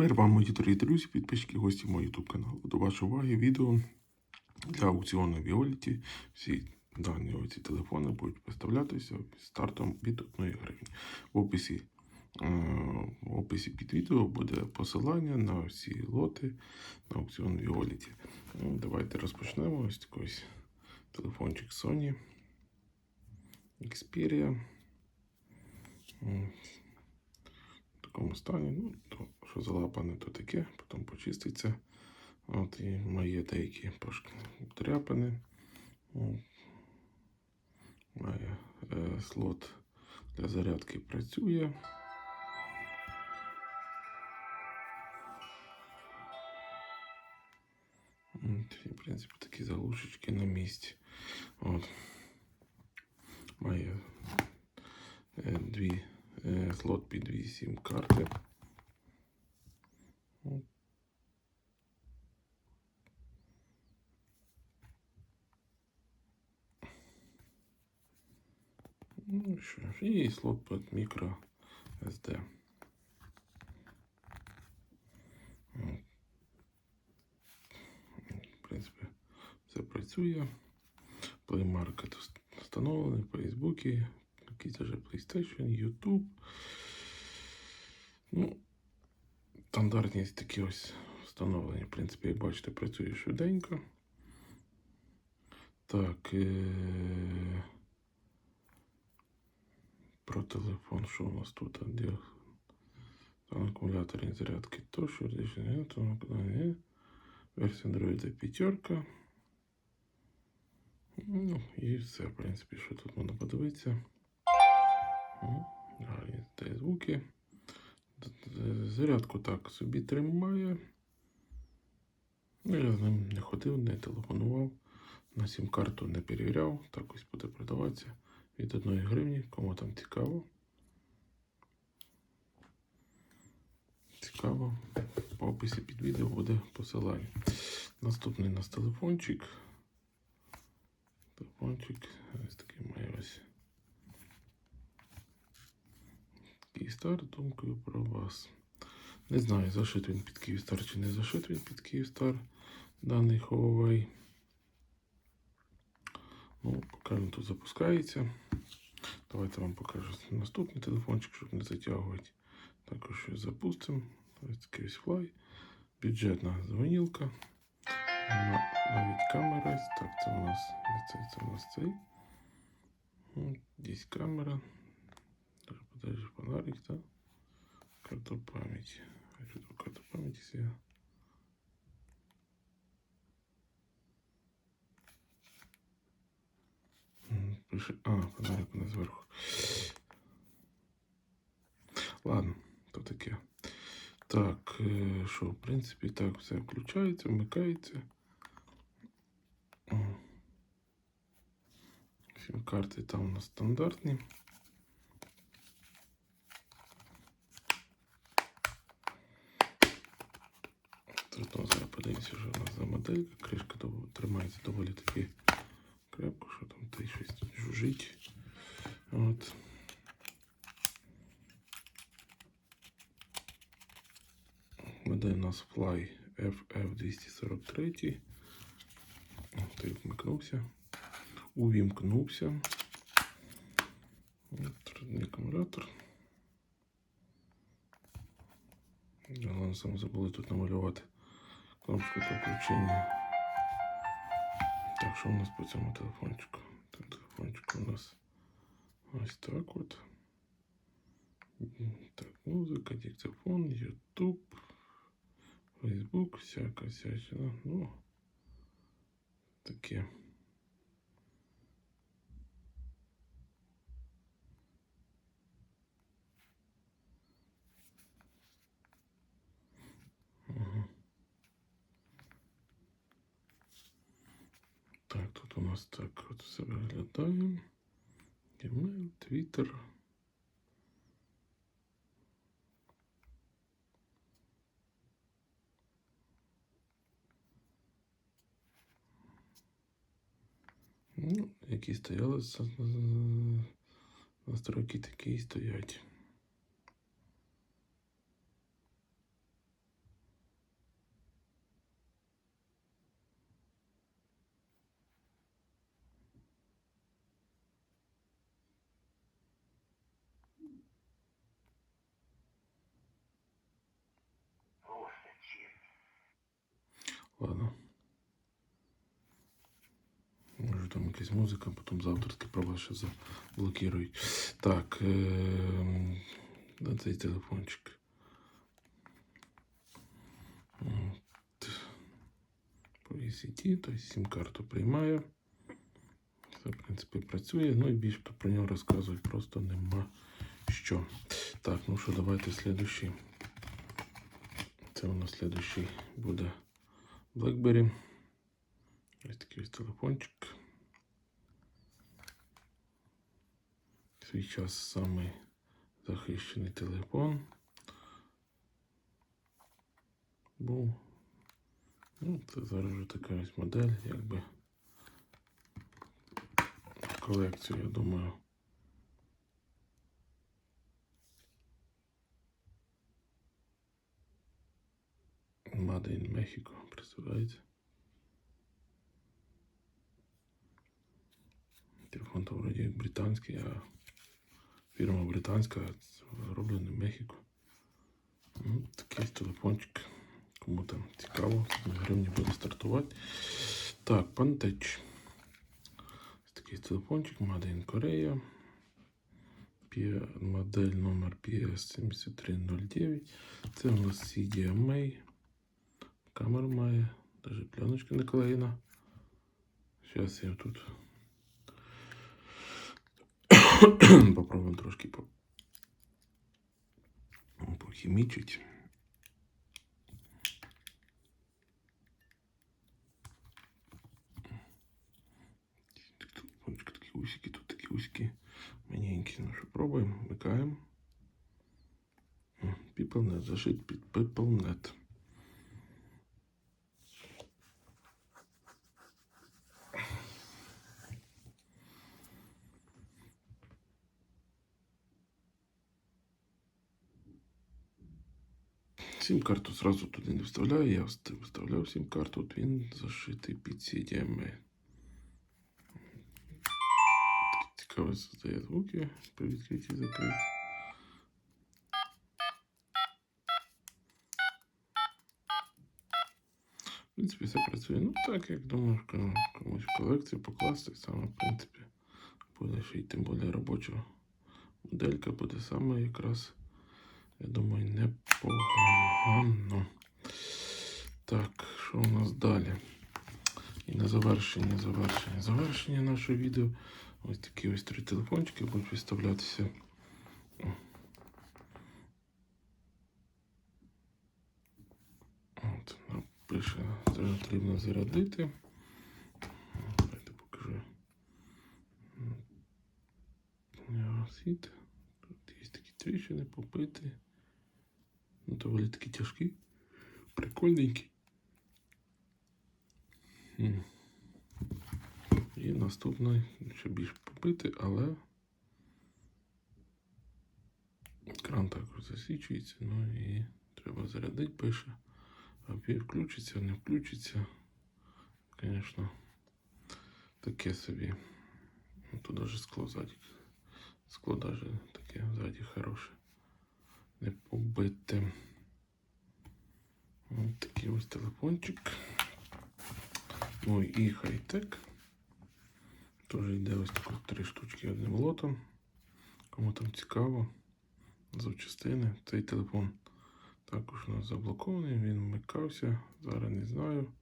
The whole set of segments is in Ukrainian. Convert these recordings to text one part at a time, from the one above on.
Мир вам, мої дорогі друзі, підписчики, гості мого YouTube каналу. До вашої уваги відео для аукціону Violet. Всі дані оці телефони будуть виставлятися стартом від 1 гривні. В описі, е, в описі під відео буде посилання на всі лоти на аукціон Violet. Ну, давайте розпочнемо. Ось такий ось телефончик Sony Xperia. Такому стані. Ну, то, що залапане, то таке, потім почиститься. От і має деякі. Ну, Має е, слот для зарядки працює. От, і, в принципі, такі заглушечки на місці. От. Має е, дві слот під дві сім карти. Ну що ж, і слот під мікро SD. В принципі, все працює. Play Market встановлений, Facebook, якийсь вже PlayStation, YouTube. Ну, стандартність такі ось встановлені. В принципі, як бачите, працює швиденько. Так. Е- про телефон, що у нас тут? Там акумуляторні зарядки тощо, рішення, там є. Версія Android це п'ятерка. Ну, і все, в принципі, що тут можна подивитися. Те звуки. Зарядку так собі тримає. Ну, я з ним не ходив, не телефонував. На сім-карту не перевіряв. Так ось буде продаватися від 1 гривні, кому там цікаво. Цікаво. По описі під відео буде посилання. Наступний у нас телефончик. Телефончик. Ось такий має ось. Київстар, думкою про вас. Не знаю, зашит він під Київстар чи не зашит він під Київстар даний Huawei. Ну, поки тут запускається. Давайте вам покажу наступний телефончик, щоб не затягувати. Також щось запустимо. Ось ось флай. Бюджетна дзвонілка. Навіть камера. Так, це у нас це, це у нас цей. От, Здесь камера. Даже подальше фонарик, да? Карта памяти. Хочу эту карту памяти себе. М, Пише. А, фонарик у нас зверху. Ладно, то таке. Так, е, що, в принципі, так, все включається, вмикається. О. Сім-карти там у нас стандартні. Моделька. Кришка тримається доволі таки крепко, що там та й щось жужить. От. Модель у нас Fly FF243. Той вмикнувся. Увімкнувся. От, Родний акумулятор. Головне, саме забули тут намалювати кнопочку для включення. Так, що у нас по цьому телефончику? Там телефончик у нас ось так от. Так, музика, диктофон, YouTube, Facebook, всяка всячина. Ну, таке. Нас так от все виглядає. Gmail, Twitter. Ну, які стояли настройки такі і стоять. Ладно. Може там якась музика, потім з авторських права ще заблокують. Так, е- цей телефончик? По ECT, тобто сім-карту приймає. Все, в принципі, працює. Ну і більше про нього розказувати просто нема що. Так, ну що, давайте слідущий. Це у нас слідущий буде BlackBerry. Ось такий ось телефончик. Свій час самий захищений телефон. Був. Ну, це зараз вже така ось модель, якби колекцію, я думаю. Made in Mexico, представляєте? Телефон то вроді британський, а фірма британська, а в Мехіко. Ну, такий телефончик. Кому там цікаво, гривні буде стартувати. Так. Ось такий телефончик, Made in Korea. Модель номер PS7309. Це у нас CDMA. Камера має. Даже пленочка наклеєна. Зараз я тут попробуем трошки по... похімічить. Телефончик такі усики, тут такі усики маленькі. Ну що, пробуємо, вмикаємо. PeopleNet, зашит під PeopleNet. Сім-карту зразу туди не вставляю, я вст- вставляв сім-карту, от він зашитий під CDMA. Цікаво создає звуки при відкритті закритті. В принципі, все працює. Ну так, як думаю, комусь в колекцію покласти, саме, в принципі, буде ще й тим більше робоча моделька буде саме якраз, я думаю, непогано. Так, що у нас далі? І на завершення, завершення, завершення нашого відео. Ось такі ось три телефончики будуть виставлятися. От, напише, це потрібно зарядити. Давайте покажу. Тут є такі тріщини побиті. Доволі такі тяжкі. Прикольненькі. М. І наступний ще більш побитий, але екран також засвічується, ну і треба зарядити, пише. А включиться, не включиться. Звісно, таке собі. Ну, Тут даже скло ззаді. Скло даже таке ззаді хороше. Не побите. Ось такий ось телефончик. Ну і хай-тек. Теж йде ось такі три штучки одним лотом. Кому там цікаво, запчастини. Цей телефон також у нас заблокований, він вмикався. Зараз не знаю.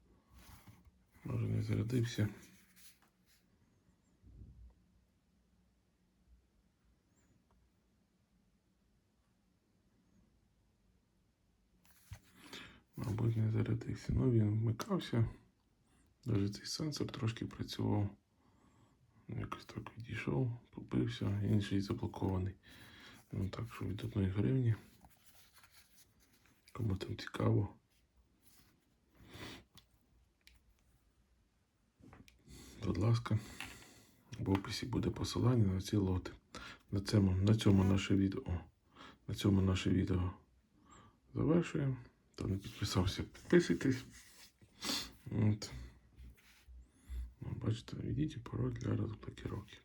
Може не зарядився. Мабуть, не зарядився. Ну, він вмикався. Навіть цей сенсор трошки працював. Якось так відійшов, побився, інший заблокований. Ну так, що від одної гривні. Кому там цікаво. Будь ласка, в описі буде посилання на ці лоти. На цьому, на цьому наше відео. На цьому наше відео завершуємо. Хто не підписався, підписуйтесь. От. Ну, бачите, введіть пароль для розблокировки.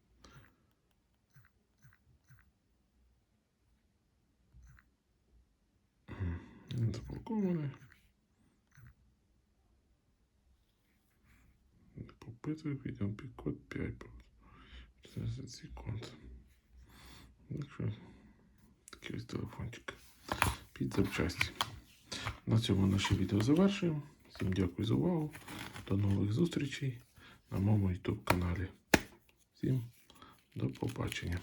Він заблокований. Запитую, відео код 5. 14 секунд. Так що, такий ось телефончик. Під запчасті. На цьому наше відео завершуємо. Всім дякую за увагу. До нових зустрічей на моєму YouTube каналі. Всім до побачення.